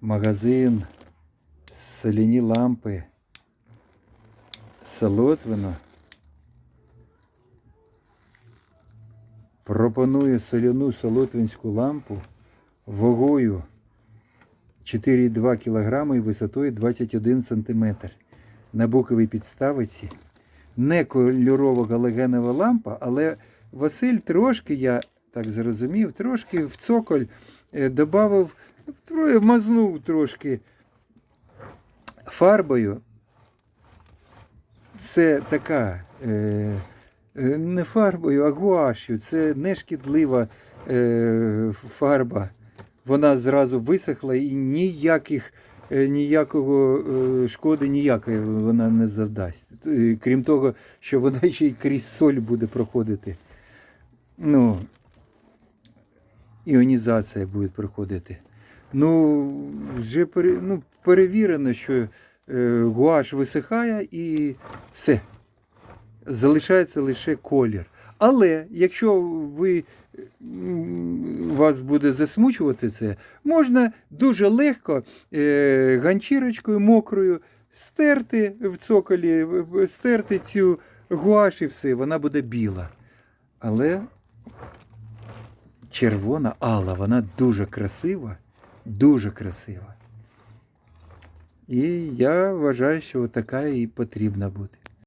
магазин, соляні лампи, Солотвино. Пропоную соляну солотвинську лампу вагою 4,2 кг і висотою 21 см на боковій підставиці. Не кольорова галогенова лампа, але Василь трошки, я так зрозумів, трошки в цоколь е, додав, мазнув трошки фарбою. Це така е, е, не фарбою, а гуашю. Це не шкідлива е, фарба. Вона зразу висохла і ніяких, е, ніякого е, шкоди ніякої вона не завдасть. Е, Крім того, що вона ще й крізь соль буде проходити. Ну, іонізація буде проходити. Ну, вже ну, перевірено, що е, гуаш висихає і все. Залишається лише колір. Але якщо ви вас буде засмучувати це, можна дуже легко е, ганчірочкою мокрою стерти в цоколі, стерти цю гуаш і все, вона буде біла. Але червона алла, вона дуже красива, дуже красива. І я вважаю, що така і потрібна бути.